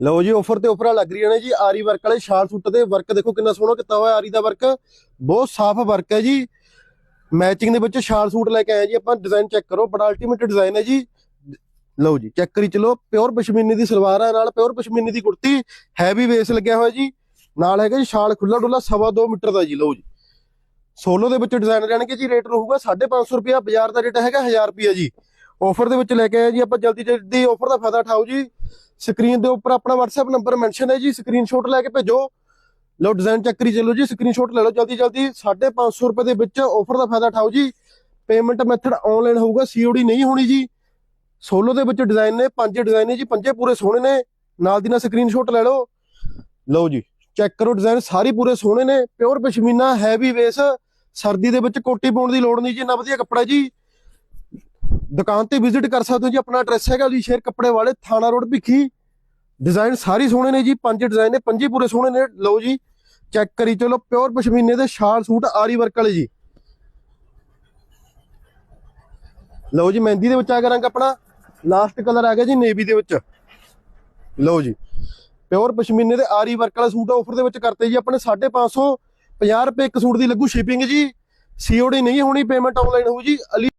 ਲਓ ਜੀ ਆਫਰ ਤੇ ਆਫਰਾਂ ਲੱਗ ਰਹੀਆਂ ਨੇ ਜੀ, ਆਰੀ ਵਰਕ ਵਾਲੇ ਸ਼ਾਲ ਸੂਟ ਤੇ ਵਰਕ ਦੇਖੋ ਕਿੰਨਾ ਸੋਹਣਾ ਕੀਤਾ ਹੋਇਆ ਆਰੀ ਦਾ ਵਰਕ ਬਹੁਤ ਸਾਫ਼ ਵਰਕ ਹੈ ਜੀ। ਮੈਚਿੰਗ ਦੇ ਵਿੱਚ ਸ਼ਾਲ ਸੂਟ ਲੈ ਕੇ ਆਏ ਜੀ, ਆਪਾਂ ਡਿਜ਼ਾਈਨ ਚੈੱਕ ਕਰੋ, ਬੜਾ ਅਲਟੀਮੇਟ ਡਿਜ਼ਾਈਨ ਹੈ ਜੀ। ਲਓ ਜੀ ਚੈੱਕ ਕਰੀ ਚਲੋ ਪਿਓਰ ਪਸ਼ਮੀਨੇ ਦੀ ਸਲਵਾਰ ਹੈ, ਨਾਲ ਪਿਓਰ ਪਸ਼ਮੀਨੇ ਦੀ ਕੁੜਤੀ ਹੈਵੀ ਵੇਸ ਲੱਗਿਆ ਹੋਇਆ ਜੀ। ਨਾਲ ਹੈਗਾ ਜੀ ਸ਼ਾਲ ਖੁੱਲਾ ਡੁੱਲਾ ਸਵਾ ਦੋ ਮੀਟਰ ਦਾ ਜੀ, ਲਓ ਜੀ। ਸੋਲੋ ਦੇ ਵਿੱਚ ਡਿਜ਼ਾਈਨ ਰਹਿਣਗੇ ਜੀ ਰੇਟ ਰਹੂਗਾ 550 ਰੁਪਿਆ ਬਾਜ਼ਾਰ ਦਾ ਰੇਟ ਹੈਗਾ 1000 ਰੁਪਿਆ ਜੀ। ਆਫਰ ਦੇ ਵਿੱਚ ਲੈ ਕੇ ਆਏ ਜੀ, ਆਪਾਂ ਜਲਦੀ ਜਲਦੀ ਆਫਰ ਦਾ ਫਾਇਦਾ ਉਠਾਓ ਜੀ। ਸਕਰੀਨ ਦੇ ਉੱਪਰ ਆਪਣਾ WhatsApp ਨੰਬਰ ਮੈਂਸ਼ਨ ਹੈ ਜੀ ਸਕਰੀਨਸ਼ਾਟ ਲੈ ਕੇ ਭੇਜੋ। ਲਓ ਡਿਜ਼ਾਈਨ ਚੈੱਕ ਕਰੀ ਚੱਲੋ ਜੀ ਸਕਰੀਨਸ਼ਾਟ ਲੈ ਲਓ ਜਲਦੀ ਜਲਦੀ। 550 ਰੁਪਏ ਦੇ ਵਿੱਚ ਆਫਰ ਦਾ ਫਾਇਦਾ ਉਠਾਓ ਜੀ। ਪੇਮੈਂਟ ਮੈਥਡ ਆਨਲਾਈਨ ਹੋਊਗਾ ਸੀਓਡੀ ਨਹੀਂ ਹੋਣੀ ਜੀ। ਸੋਲੋ ਦੇ ਵਿੱਚ ਡਿਜ਼ਾਈਨ ਨੇ, ਪੰਜ ਡਿਜ਼ਾਈਨ ਨੇ ਜੀ, ਪੰਜੇ ਪੂਰੇ ਸੋਹਣੇ ਨੇ। ਨਾਲ ਦੀ ਨਾਲ ਸਕਰੀਨਸ਼ਾਟ ਲੈ ਲਓ। ਲਓ ਜੀ ਚੈੱਕ ਕਰੋ ਡਿਜ਼ਾਈਨ ਸਾਰੇ ਪੂਰੇ ਸੋਹਣੇ ਨੇ। ਪਿਓਰ ਪਸ਼ਮੀਨਾ ਹੈਵੀ ਵੇਸ ਸਰਦੀ ਦੇ ਵਿੱਚ ਕੋਟੀ ਪਾਉਣ ਦੀ ਲੋੜ ਨਹੀਂ ਜੀ ਨਾ ਵਧੀਆ ਕੱਪੜਾ ਜੀ। ਦੁਕਾਨ ਤੇ ਵਿਜ਼ਿਟ ਕਰ ਸਕਦੇ ਹੋ ਜੀ, ਆਪਣਾ ਐਡਰੈਸ ਹੈਗਾ ਜੀ ਸ਼ੇਰ ਕੱਪੜੇ ਵਾਲੇ, ਥਾਣਾ ਰੋਡ ਭਿੱਖੀ। ਡਿਜ਼ਾਈਨ ਸਾਰੇ ਸੋਹਣੇ ਨੇ ਜੀ, ਪੰਜ ਡਿਜ਼ਾਈਨ ਨੇ, ਪੰਜੇ ਪੂਰੇ ਸੋਹਣੇ ਨੇ। ਲਓ ਜੀ ਚੈੱਕ ਕਰੀ ਚਲੋ ਪਿਓਰ ਪਸ਼ਮੀਨੇ ਦੇ ਸ਼ਾਲ ਸੂਟ ਆਰੀ ਵਰਕ ਵਾਲੇ ਜੀ। ਲਓ ਜੀ, ਮਹਿੰਦੀ ਦੇ ਵਿੱਚ ਆ ਗਿਆ ਰੰਗ ਆਪਣਾ। ਲਾਸਟ ਕਲਰ ਆ ਗਿਆ ਜੀ ਨੇਵੀ ਦੇ ਵਿੱਚ। ਲਓ ਜੀ ਪਿਓਰ ਪਸ਼ਮੀਨੇ ਦੇ ਆਰੀ ਵਰਕ ਵਾਲਾ ਸੂਟ ਆਫਰ ਦੇ ਵਿੱਚ ਕਰਤੇ ਜੀ ਆਪਣੇ 550 50 ਰੁਪਏ ਇੱਕ ਸੂਟ ਦੀ ਲੱਗੂ ਸ਼ਿਪਿੰਗ ਜੀ। ਸੀਓਡੀ ਨਹੀਂ ਹੋਣੀ ਪੇਮੈਂਟ ਆਨਲਾਈਨ ਹੋਊ ਜੀ। ਅਲੀ